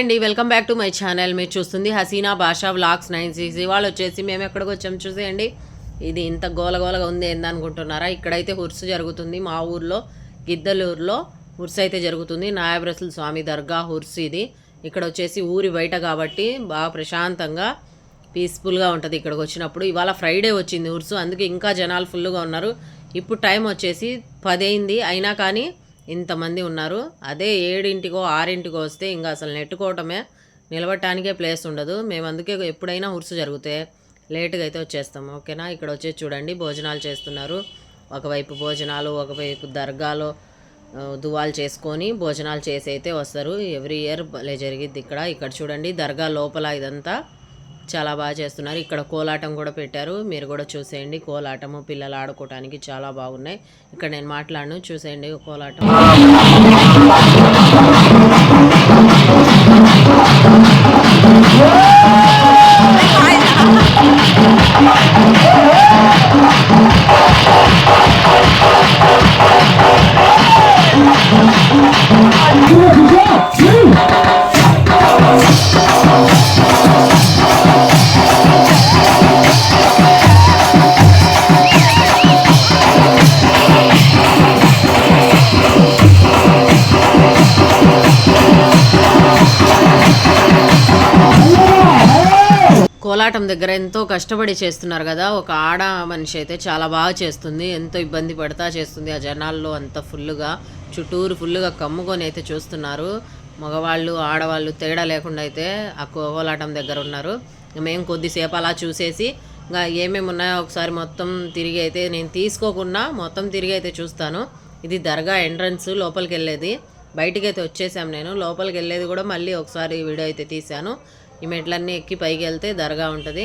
అండి welcome back to my channel. మీరు చూస్తుంది హసీనా భాషా వ్లాగ్స్ నైన్ సిక్స్. ఇవాళ వచ్చేసి మేము ఎక్కడికి వచ్చాము చూసేయండి. ఇది ఇంత గోలగోలగా ఉంది ఏందనుకుంటున్నారా? ఇక్కడైతే హుర్సు జరుగుతుంది మా ఊర్లో గిద్దలూరులో హుర్సు అయితే జరుగుతుంది. నాయబ్రసుల స్వామి దర్గా హుర్సు ఇది. ఇక్కడ వచ్చేసి ఊరి బయట కాబట్టి బాగా ప్రశాంతంగా పీస్ఫుల్గా ఉంటుంది ఇక్కడికి వచ్చినప్పుడు. ఇవాళ ఫ్రైడే వచ్చింది హుర్సు అందుకే ఇంకా జనాలు ఫుల్గా ఉన్నారు. ఇప్పుడు టైం వచ్చేసి పది అయింది. అయినా కానీ ఇంతమంది ఉన్నారు. అదే ఏడింటికో ఆరింటికో వస్తే ఇంకా అసలు నెట్టుకోవటమే నిలబడటానికే ప్లేస్ ఉండదు. మేము అందుకే ఎప్పుడైనా ఉరుసు జరిగితే లేటుగా అయితే వచ్చేస్తాము ఓకేనా? ఇక్కడ వచ్చేసి చూడండి భోజనాలు చేస్తున్నారు. ఒకవైపు భోజనాలు ఒకవైపు దర్గాలో దువాలు చేసుకొని భోజనాలు చేసి అయితే వస్తారు. ఎవ్రీ ఇయర్ భలే జరిగిద్ది ఇక్కడ. ఇక్కడ చూడండి దర్గా లోపల ఇదంతా చాలా బాగా చేస్తున్నారు. ఇక్కడ కోలాటం కూడా పెట్టారు. మీరు కూడా చూసేయండి. కోలాటము పిల్లలు ఆడుకోవటానికి చాలా బాగున్నాయి. ఇక్కడ నేను మాట్లాడను. చూసేయండి కోలాటం. కోలాటం దగ్గర ఎంతో కష్టపడి చేస్తున్నారు కదా. ఒక ఆడ మనిషి అయితే చాలా బాగా చేస్తుంది. ఎంతో ఇబ్బంది పడతా చేస్తుంది ఆ జనాల్లో అంత ఫుల్లుగా. చుట్టూరు ఫుల్లుగా కమ్ముకొని అయితే చూస్తున్నారు. మగవాళ్ళు ఆడవాళ్ళు తేడా లేకుండా అయితే ఆ కోలాటం దగ్గర ఉన్నారు. మేము కొద్దిసేపు అలా చూసేసి ఇంకా ఏమేమి ఉన్నాయో ఒకసారి మొత్తం తిరిగి అయితే నేను తీసుకోకుండా మొత్తం తిరిగి అయితే చూస్తాను. ఇది దర్గా ఎంట్రన్స్ లోపలికి వెళ్ళేది. బయటికి అయితే వచ్చేసాం నేను. లోపలికి వెళ్ళేది కూడా మళ్ళీ ఒకసారి వీడియో అయితే తీశాను. ఈ మెట్లన్నీ ఎక్కి పైకి వెళ్తే దర్గా ఉంటుంది.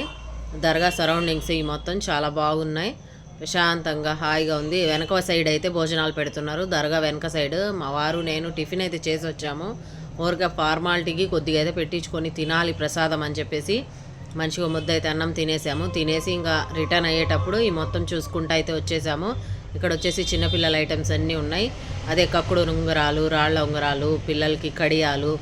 దర్గా సరౌండింగ్స్ ఈ మొత్తం చాలా బాగున్నాయి. ప్రశాంతంగా హాయిగా ఉంది. వెనక సైడ్ అయితే భోజనాలు పెడుతున్నారు. దర్గా వెనక సైడ్ మా వారు నేను టిఫిన్ అయితే చేసి వచ్చాము. ఊరికే ఫార్మాలిటీకి కొద్దిగా అయితే పెట్టించుకొని తినాలి ప్రసాదం అని చెప్పేసి మంచిగా ముద్ద అయితే అన్నం తినేసాము. తినేసి ఇంకా రిటర్న్ అయ్యేటప్పుడు ఈ మొత్తం చూసుకుంటూ అయితే వచ్చేసాము. ఇక్కడ వచ్చేసి చిన్నపిల్లల ఐటమ్స్ అన్నీ ఉన్నాయి. అదే కక్కుడు ఉంగరాలు రాళ్ళ ఉంగరాలు పిల్లలకి కడియాలు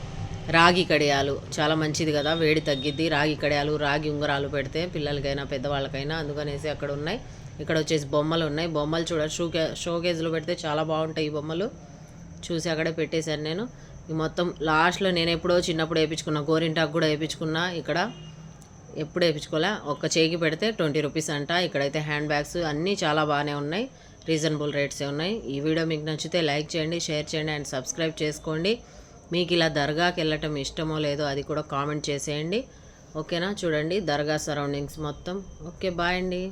రాగి కడియాలు చాలా మంచిది కదా వేడి తగ్గిద్ది. రాగి కడియాలు రాగి ఉంగరాలు పెడితే పిల్లలకైనా పెద్దవాళ్ళకైనా అందుకనేసి అక్కడ ఉన్నాయి. ఇక్కడ వచ్చేసి బొమ్మలు ఉన్నాయి. బొమ్మలు చూడ షూ షోకేజ్లో పెడితే చాలా బాగుంటాయి ఈ బొమ్మలు. చూసి అక్కడే పెట్టేశాను నేను. ఈ మొత్తం లాస్ట్లో నేను ఎప్పుడో చిన్నప్పుడు వేయించుకున్నా గోరింటాకు కూడా వేయించుకున్నా ఇక్కడ. ఎప్పుడు వేయించుకోలే. ఒక్క చేయికి పెడితే ట్వంటీ రూపీస్ అంట. ఇక్కడైతే హ్యాండ్ బ్యాగ్స్ అన్నీ చాలా బాగానే ఉన్నాయి. రీజనబుల్ రేట్సే ఉన్నాయి. ఈ వీడియో మీకు నచ్చితే లైక్ చేయండి షేర్ చేయండి అండ్ సబ్స్క్రైబ్ చేసుకోండి. మీకు ఇలా దర్గాకి వెళ్ళటం ఇష్టమో లేదో అది కూడా కామెంట్ చేసేయండి. ఓకేనా? చూడండి దర్గా సరౌండింగ్స్ మొత్తం. ఓకే బాయ్ అండి.